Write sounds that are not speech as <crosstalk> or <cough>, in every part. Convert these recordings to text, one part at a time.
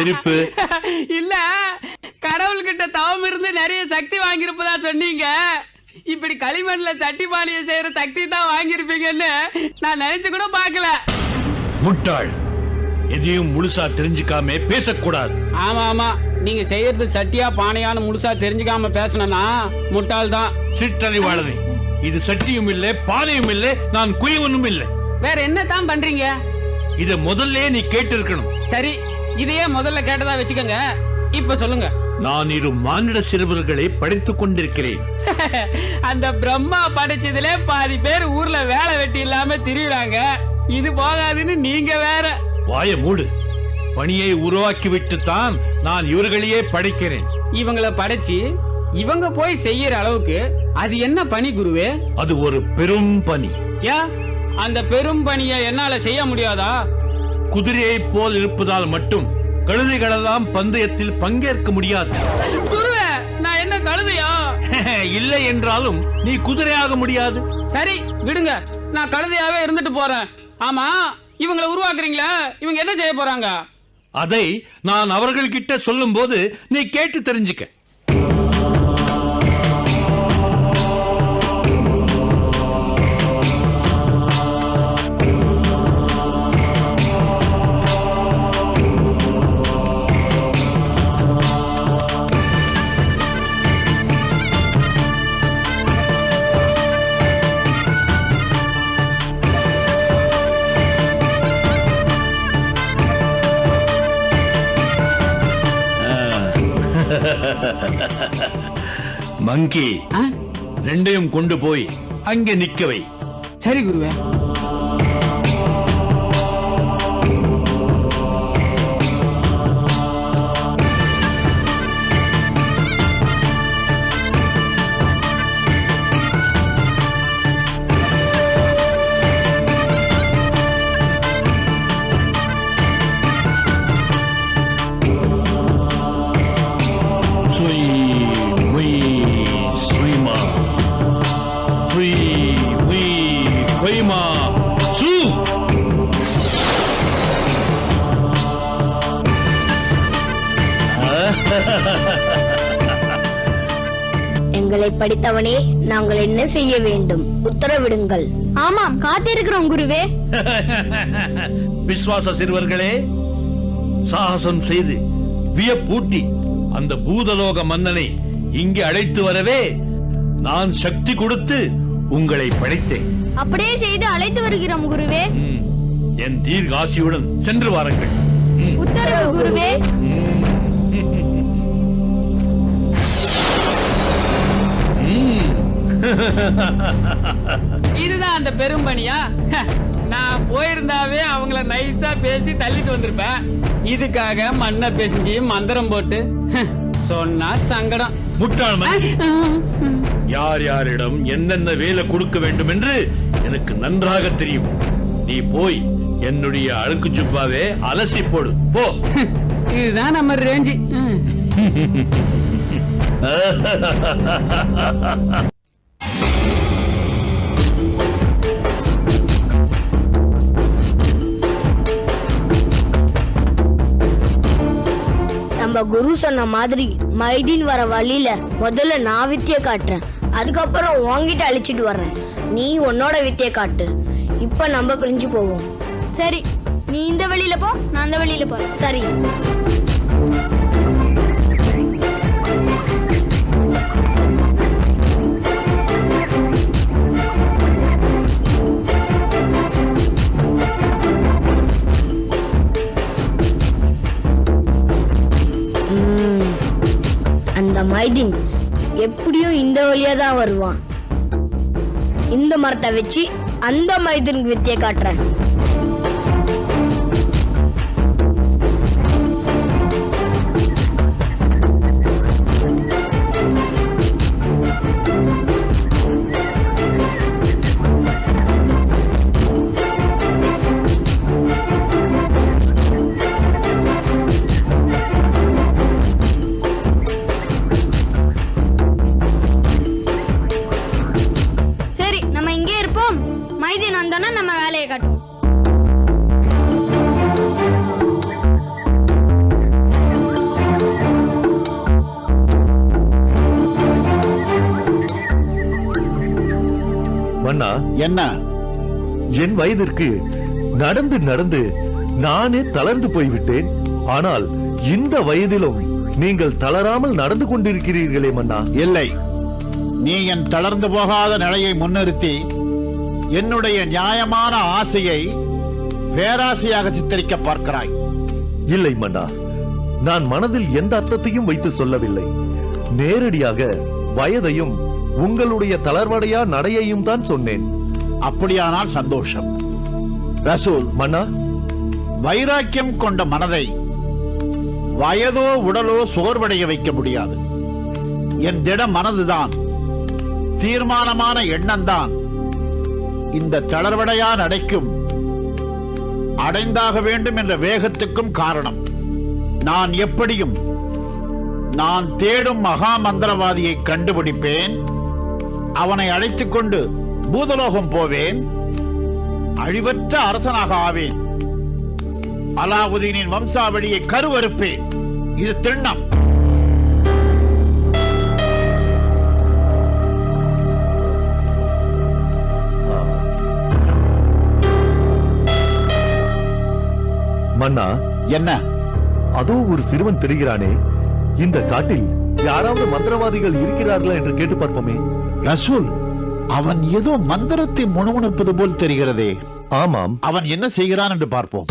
சிரிப்பு. <laughs> இல்ல கடவுள்கிட்ட தவம் இருந்து நிறைய சக்தி வாங்கியிருப்பதா சொன்னீங்க. இப்படி களிமண்ல சட்டி பானையை செய்யற சக்தி தான் வாங்கியிருப்பீங்கன்னு நான் நினைச்சு கூட பார்க்கல. முட்டாள். எதையும் முழுசா தெரிஞ்சுக்காம பேசக்கூடாது. ஆமா ஆமா. நீங்க செய்யறது சட்டியா பானையான்னு முழுசா தெரிஞ்சுக்காம பேசணும்னா முட்டாள் தான். சிற்றறிவாளனே இது சட்டியும் இல்லை பானையும் இல்லை நான் குயவனும் இல்லை. வேற என்ன தான் பண்றீங்க? இத முதல்ல நீ கேட்டிருக்கணும். சரி இதையே முதல்ல கேட்டதா வச்சுக்கோங்க. இப்ப சொல்லுங்க. நான் இரு மானிட சிறுவர்களை படித்துக் கொண்டிருக்கிறேன். <laughs> அந்த பிரம்மா படைச்சதுல பாதி பேர் ஊர்ல வேலை வெட்டி இல்லாம திரியுறாங்க. இது போகாதுன்னு நீங்க வேற. வாய மூடு. பணியை உருவாக்கி தான் நான் இவர்களையே படைக்கிறேன். இவங்கள படைச்சு இவங்க போய் செய்யற அளவுக்கு அது என்ன பணி குருவே? அது ஒரு பெரும் பணி. ஏன்? அந்த பெரும் பணியை என்னால செய்ய முடியாதா? குதிரையைப் போல் இருப்பதால் மட்டும் கழுதைகளெல்லாம் பந்தயத்தில் பங்கேற்க முடியாது. நான் என்ன கழுதையா? <laughs> இல்லை என்றாலும் நீ குதிரையாக முடியாது. சரி விடுங்க. நான் கழுதையாவே இருந்துட்டு போறேன். ஆமா இவங்கள உருவாக்குறீங்களா? இவங்க என்ன செய்ய போறாங்க? அதை நான் அவர்கள்கிட்ட சொல்லும்போது நீ கேட்டு தெரிஞ்சுக்க. மங்கி? ரெண்டையும் கொண்டு போய் அங்கே நிக்கவை சரி குருவே படித்தவனே நாங்கள் என்ன செய்ய வேண்டும்? உத்தரவிடுங்கள். ஆமாம் காத்திருக்கிறோம் குருவே. <laughs> விஸ்வாச சிறுவர்களே சாகசம் செய்து வியப்பூட்டி அந்த பூதலோக மன்னனை இங்கே அழைத்து வரவே நான் சக்தி கொடுத்து உங்களை படைத்தேன். அப்படியே செய்து அழைத்து வருகிறோம் குருவே. என் தீர்காசியுடன் சென்று வாருங்கள். உத்தரவு குருவே. இதுதான் அந்த பெரும் பணியா ஹ, நான் போயிருந்தாவே அவங்கள நைஸா பேசி தள்ளிட்டு வந்திருப்பேன். இதுக்காக மண்ணை பேசிஞ்சு மந்திரம் போட்டு சொன்னா சங்கடம். முட்டாள் மனிதி. யார் யாரிடம் என்னென்ன வேலை கொடுக்க வேண்டும் என்று எனக்கு நன்றாக தெரியும். நீ போய் என்னுடைய அழுக்கு சுப்பாவே அலசி போடு. போ. இதுதான் நம்ம ரேஞ்சு <laughs> நம்ம குரு சொன்ன மாதிரி மைதீன் வர வழியில முதல்ல நான் வித்திய காட்டுறேன். அதுக்கப்புறம் உன்கிட்ட அழிச்சிட்டு வர்றேன். நீ உன்னோட வித்திய காட்டு. இப்ப நம்ம பிரிஞ்சு போவோம். சரி நீ இந்த வழியில போ நான் அந்த வழியில போறேன். சரி. மைதீன் எப்படியும் இந்த வழியா தான் வருவான். இந்த மரத்தை வச்சு அந்த மைதின் வித்தியை காட்டுறேன். மன்னா என்ன? என் வயதிற்கு நடந்து நடந்து நானே தளர்ந்து போய்விட்டேன். ஆனால் இந்த வயதிலும் நீங்கள் தளராமல் நடந்து கொண்டிருக்கிறீர்களே மன்னா. இல்லை. நீ என் தளர்ந்து போகாத நிலையை முன்னிறுத்தி என்னுடைய நியாயமான ஆசையை பேராசையாக சித்தரிக்க பார்க்கிறாய். இல்லை மன்னா. நான் மனதில் எந்த அர்த்தத்தையும் வைத்து சொல்லவில்லை. நேரடியாக வயதையும் உங்களுடைய தளர்வடையா நடையையும் தான் சொன்னேன். அப்படியானால் சந்தோஷம். ரசூல் மன்னா? வைராக்கியம் கொண்ட மனதை வயதோ உடலோ சோர்வடைய வைக்க முடியாது. என் திட மனதுதான் தீர்மானமான எண்ணம்தான். இந்த தளர்வடையா நடைக்கும் அடைந்தாக வேண்டும் என்ற வேகத்துக்கும் காரணம். நான் எப்படியும் நான் தேடும் மகா மந்திரவாதியை கண்டுபிடிப்பேன். அவனை அழைத்துக் கொண்டு பூதலோகம் போவேன். அழிவற்ற அரசனாக ஆவேன். அலாவுதீனின் வம்சாவளியை கருவறுப்பேன். இது திண்ணம் மன்னா என்ன? அதோ ஒரு சிறுவன் தெரிகிறானே. இந்த காட்டில் யாராவது மந்திரவாதிகள் இருக்கிறார்களா என்று கேட்டு பார்ப்போமே. ரசூல் அவன் ஏதோ மந்திரத்தை முணுமுணுப்பது போல் தெரிகிறதே. ஆமாம். அவன் என்ன செய்கிறான் என்று பார்ப்போம்.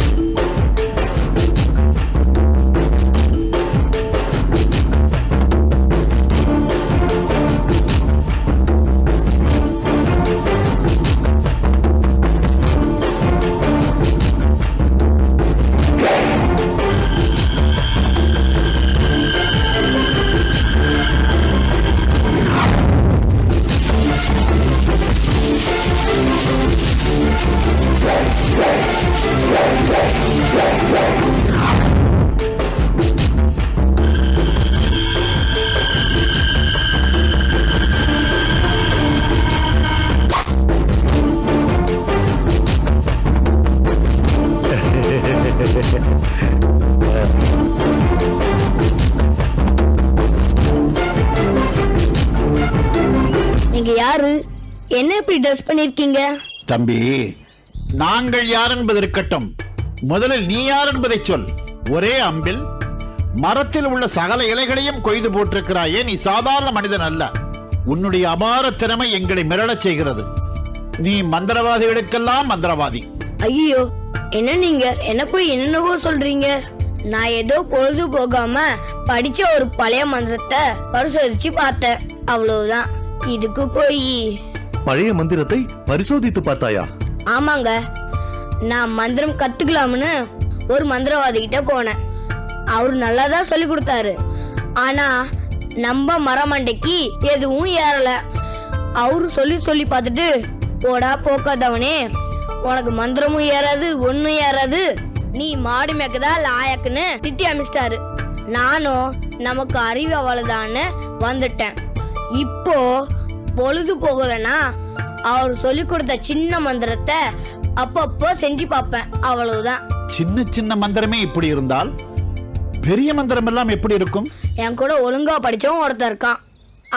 ட்ரெஸ் பண்ணிருக்கீங்க? தம்பி நாங்கள் யார் என்பது இருக்கட்டும் முதலில் நீ யார் என்பதை சொல். ஒரே அம்பில் மரத்தில் உள்ள சகல இலைகளையும் கொய்து போட்டிருக்கிறாயே நீ சாதாரண மனிதன் அல்ல. உன்னுடைய அபார திறமை எங்களை மிரளச் செய்கிறது. நீ மந்திரவாதிகளுக்கெல்லாம் மந்திரவாதி. ஐயோ என்ன நீங்க? என்ன போய் என்னென்னவோ சொல்றீங்க? நான் ஏதோ பொழுது போகாம படிச்ச ஒரு பழைய மந்திரத்தை பரிசோதிச்சு பார்த்தேன். அவ்வளவுதான். இதுக்கு போய். பழைய மந்திரத்தை பரிசோதித்து பார்த்தாயா? ஆமாங்க. நான் மந்திரம் கத்துக்கலாம்னு ஒரு மந்திரவாதி கிட்ட போனேன். அவர் நல்லா தான் சொல்லி கொடுத்தாரு. ஆனா நம்ம மரமண்டைக்கு எதுவும் ஏறல. அவரு சொல்லி சொல்லி பார்த்துட்டு போடா போக்காதவனே உனக்கு மந்திரமும் ஏறாது ஒன்றும் ஏறாது. நீ மாடு மேக்கதா லாயக்குன்னு திட்டி அமிச்சிட்டாரு. நானும் நமக்கு அறிவு அவ்வளவுதான்னு வந்துட்டேன். இப்போ பொழுது போகலனா அவர் சொல்லி கொடுத்த சின்ன மந்திரத்தை அப்பப்போ செஞ்சு பார்ப்பேன். அவ்வளவுதான். சின்ன சின்ன மந்திரமே இப்படி இருந்தால் பெரிய மந்திரம் எல்லாம் எப்படி இருக்கும்? என் கூட ஒழுங்கா படிச்சவன் ஒருத்தன் இருக்கான்.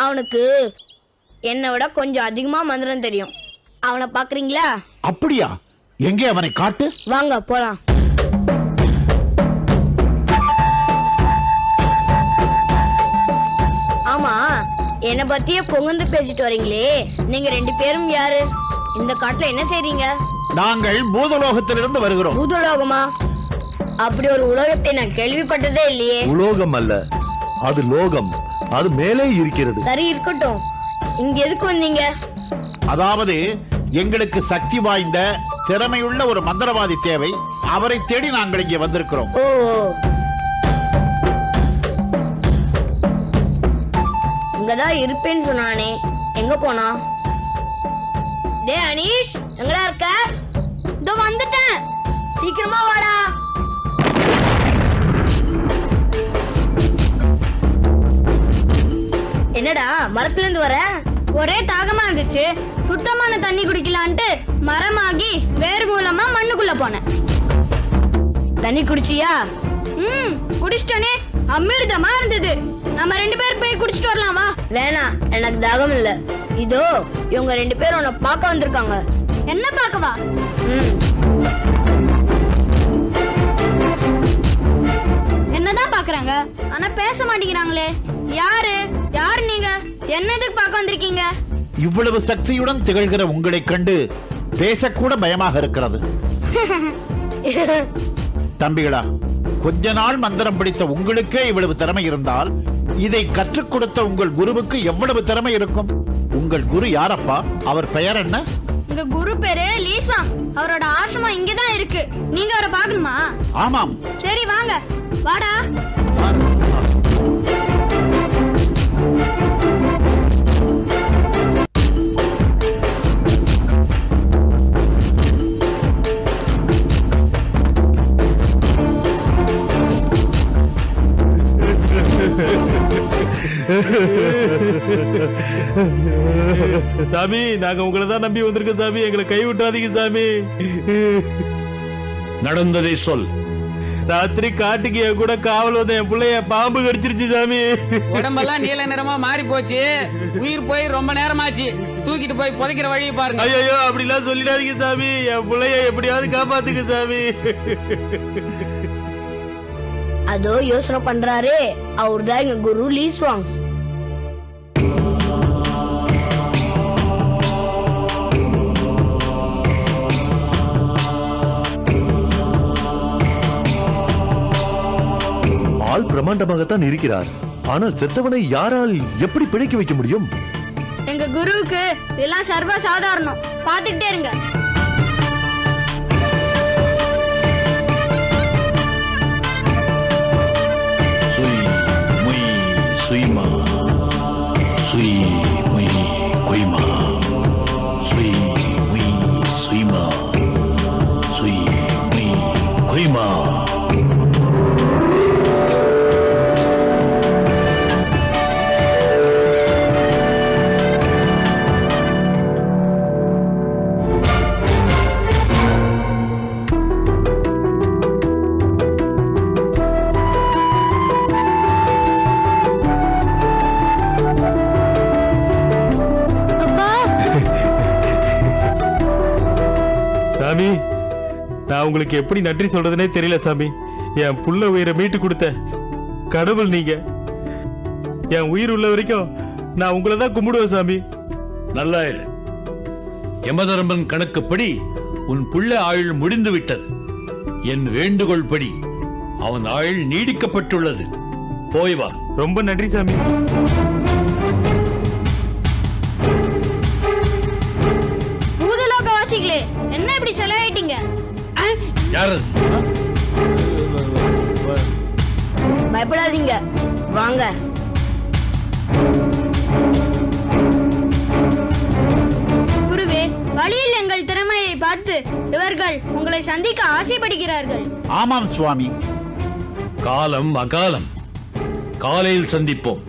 அவனுக்கு என்னை விட கொஞ்சம் அதிகமா மந்திரம் தெரியும். அவனை பாக்குறீங்களா அப்படியா? எங்கே அவனை காட்டு? வாங்க போலாம். ஆமா என்னை பத்தியே புகழ்ந்து பேசிட்டு வரீங்களே. நீங்க ரெண்டு பேரும் யாரு? இந்த காட்டுல என்ன செய்றீங்க? நாங்கள் பூதலோகத்திலிருந்து வருகிறோம். பூதலோகமா? அப்படி ஒரு உலகத்தை நான் கேள்விப்பட்டதே இல்லையே. உலோகம் அல்ல அது லோகம். அது மேலே இருக்கிறது. சரி இருக்கட்டும். இங்க எதுக்கு வந்தீங்க? அதாவது எங்களுக்கு சக்தி வாய்ந்த திறமையுள்ள ஒரு மந்திரவாதி தேவை. அவரை தேடி நாங்கள் இங்கே வந்திருக்கிறோம். ஓ. இங்கதான் இருப்பேன்னு சொன்னானே. எங்க போனா? டே அனீஷ் எங்கடா இருக்க? இதோ வந்துட்டேன். சீக்கிரமா வாடா. என்னடா மரத்துல இருந்து வர? ஒரே தாகமா இருந்துச்சு. சுத்தமான தண்ணி குடிக்கலான்ட்டு மரமாகி வேர் மூலமா மண்ணுக்குள்ள போனேன். தண்ணி குடிச்சியா? ம் குடிச்சிட்டோனே. அமிர்தமா இருந்தது. நம்ம ரெண்டு பேரும் போய் குடிச்சிட்டு வரலாம்? வா வேணாம் எனக்கு தாகம் இல்ல. இதோ இவங்க ரெண்டு பேரும் உன்னை பார்க்க வந்திருக்காங்க. என்ன பார்க்கவா? ம். என்னதான் பாக்குறாங்க ஆனா பேச மாட்டேங்கிறாங்களே. யாரு? யாரு நீங்க? என்னதுக்கு பார்க்க வந்திருக்கீங்க? இவ்வளவு சக்தியுடன் திகழ்கிற உங்களைக் கண்டு பேசக்கூட பயமாக இருக்கிறது. <laughs> தம்பிகளா கொஞ்ச நாள் மந்திரம் படித்த உங்களுக்கே இவ்வளவு திறமை இருந்தால் இதை கற்றுக் கொடுத்த உங்கள் குருவுக்கு எவ்வளவு திறமை இருக்கும்? உங்கள் குரு யாரப்பா? அவர் பெயர் என்ன? உங்க குரு பேரு லீஸ்வாங். அவரோட ஆசிரமம் இங்கதான் இருக்கு. நீங்க அவரை பார்க்கணுமா? ஆமாம். சரி வாங்க. வாடா. சாமி நாங்க உங்களை தான் நம்பி வந்திருக்கோம் சாமி. எங்களை கை விட்டாதீங்க சாமி. நடந்ததை சொல். ராத்திரி காட்டுக்கு என் கூட காவல் வந்த என் பிள்ளைய பாம்பு கடிச்சிருச்சு சாமி. உடம்பெல்லாம் நீல நிறமா மாறி போச்சு. உயிர் போய் ரொம்ப நேரமாச்சு. தூக்கிட்டு போய் புதைக்கிற வழியை பாருங்க. ஐயோ அப்படிலாம் சொல்லிடாதீங்க சாமி. என் பிள்ளைய எப்படியாவது காப்பாத்துங்க சாமி. அதோ யோசனை பண்றாரே. அவர்தான் எங்க குரு லீஸ்வாங் ஆள் பிரமாண்டமாகத்தான் இருக்கிறார். ஆனால் செத்தவனை யாரால் எப்படி பிழைக்க வைக்க முடியும்? எங்க குருவுக்கு இதெல்லாம் சர்வ சாதாரணம். பாத்துக்கிட்டே இருங்க. நான் உங்களுக்கு எப்படி நன்றி சொல்றதுனே தெரியல சாமி. என் புள்ள உயிரை மீட்டு கொடுத்த கடவுள் நீங்க. என் உயிர் உள்ள வரைக்கும் நான் உங்களை தான் கும்பிடுவேன் சாமி. நல்லா இரு யமதர்மன் கணக்குப்படி உன் புள்ள ஆயுள் முடிந்து விட்டது என் வேண்டுகோள் படி அவன் ஆயுள் நீடிக்கப்பட்டுள்ளது. போய் வா. ரொம்ப நன்றி சாமி. யார்? பயப்படாதீங்க. வாங்க. குருவே வழியில் எங்கள் திறமையை பார்த்து இவர்கள் உங்களை சந்திக்க ஆசைப்படுகிறார்கள். ஆமாம் சுவாமி. காலம் அகாலம். காலையில் சந்திப்போம்.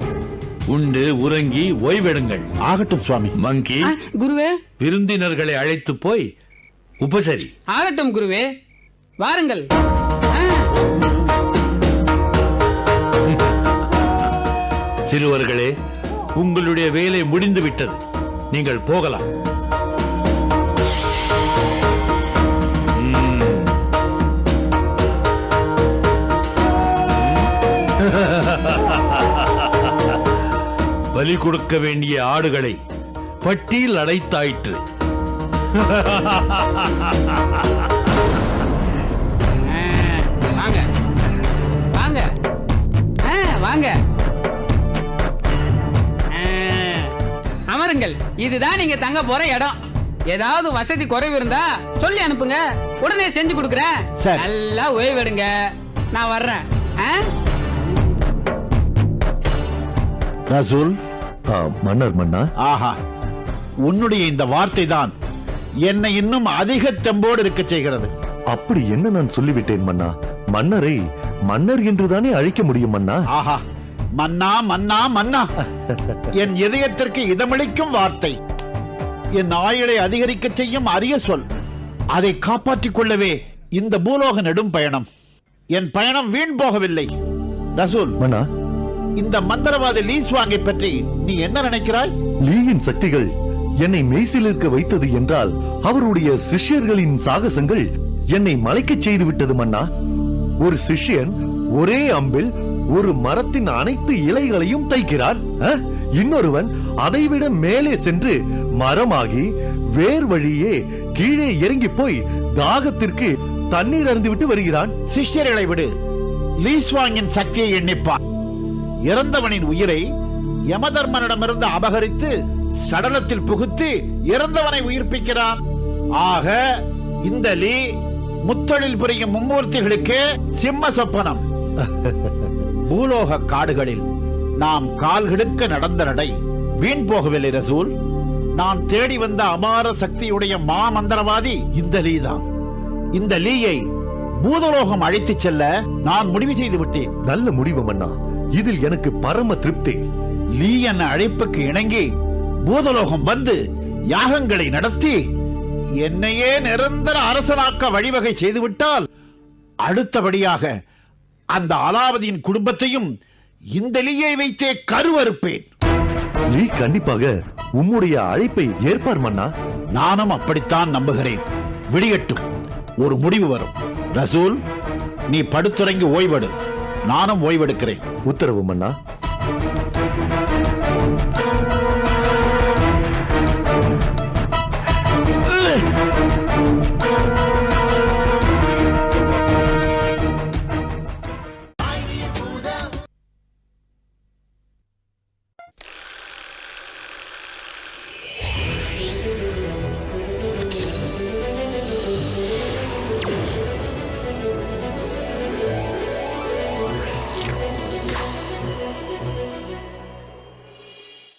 உண்டு உறங்கி ஓய்வெடுங்கள். ஆகட்டும் சுவாமி. மங்கி குருவே. விருந்தினர்களை அழைத்து போய் உபசரி. ஆகட்டும் குருவே. வாருங்கள். சிறுவர்களே உங்களுடைய வேலை முடிந்து விட்டது நீங்கள் போகலாம். பலி கொடுக்க வேண்டிய ஆடுகளை பட்டியில் அடைத்தாயிற்று. அமருங்கள் இதுதான் நீங்க தங்க போற இடம். ஏதாவது வசதி குறைவு இருந்தா சொல்லி அனுப்புங்க. உடனே செஞ்சு கொடுக்குறேன். நல்லா ஓய்வெடுங்க. நான் வர்றேன்? ரசூல். ஆ, மன்னர் மன்னா. ஆஹா. உன்னுடைய இந்த வார்த்தை தான் என்னை இன்னும் அதிக தெம்போடு இருக்க செய்கிறது. அப்படி என்ன நான் சொல்லிவிட்டேன் மன்னா? மன்னரை மன்னர் என்றுதானே அழைக்க முடியும் மன்னா? ஆஹா. மன்னா மன்னா மன்னா. என் இதயத்திற்கு இதமளிக்கும் வார்த்தை. என் ஆயுளை அதிகரிக்க செய்யும் அரிய சொல். அதை காப்பாற்றிக் கொள்ளவே இந்த பூலோக நெடும் பயணம். என் பயணம் வீண் போகவில்லை. ரசூல் மன்னா. இந்த மந்திரவாதி லீஸ்வாங்கை பற்றி நீ என்ன நினைக்கிறாய்? லீயின் சக்திகள் என்னை மெய்சிலிருக்க வைத்தது என்றால் அவருடைய சிஷ்யர்களின் சாகசங்கள் என்னை மலைக்கச் செய்து விட்டது மன்னா. ஒரு சிஷ்யன் ஒரே அம்பில் ஒரு மரத்தின் அனைத்து இலைகளையும் தைக்கிறான் அஹ்? இன்னொருவன் அதைவிட மேலே சென்று மரமாகி வேர் வழியே கீழே இறங்கி போய் தாகத்திற்கு தண்ணீர் அருந்திவிட்டு வருகிறான். சிஷ்யர்களை விடு. லீஸ்வாங்கின் சக்தியை எண்ணிப்பான் இறந்தவனின் உயிரை யமதர்மனிடமிருந்து அபகரித்து சடலத்தில் புகுத்தி இறந்தவனை உயிர்ப்பிக்கிறான். ஆக இந்த லீ முத்தொழில் புரியும் மும்மூர்த்திகளுக்கு சிம்ம சொப்பனம். <laughs> பூலோக காடுகளில் நாம் கால்கெடுக்க நடந்த நடை வீண் போகவில்லை ரசூல். நான் தேடி வந்த அபார சக்தியுடைய மாமந்திரவாதி இந்த லீதான் இந்த லீயை பூதலோகம் அழைத்துச் செல்ல நான் முடிவு செய்து விட்டேன். நல்ல முடிவு மன்னா. இதில் எனக்கு பரம திருப்தி. லீ என் அழைப்புக்கு இணங்கி பூதலோகம் வந்து யாகங்களை நடத்தி என்னையே நிரந்தர அரசனாக்க வழிவகை செய்துவிட்டால் அடுத்தபடியாக அந்த அலாவதியின் குடும்பத்தையும் இந்த லீயை வைத்தே கருவறுப்பேன். லீ கண்டிப்பாக உம்முடைய அழைப்பை ஏற்பார் மன்னா. நானும் அப்படித்தான் நம்புகிறேன். விடியட்டும் ஒரு முடிவு வரும். ரசூல் நீ படுத்துறங்கி ஓய்வெடு. நானும் ஓய்வெடுக்கிறேன். உத்தரவு மன்னா.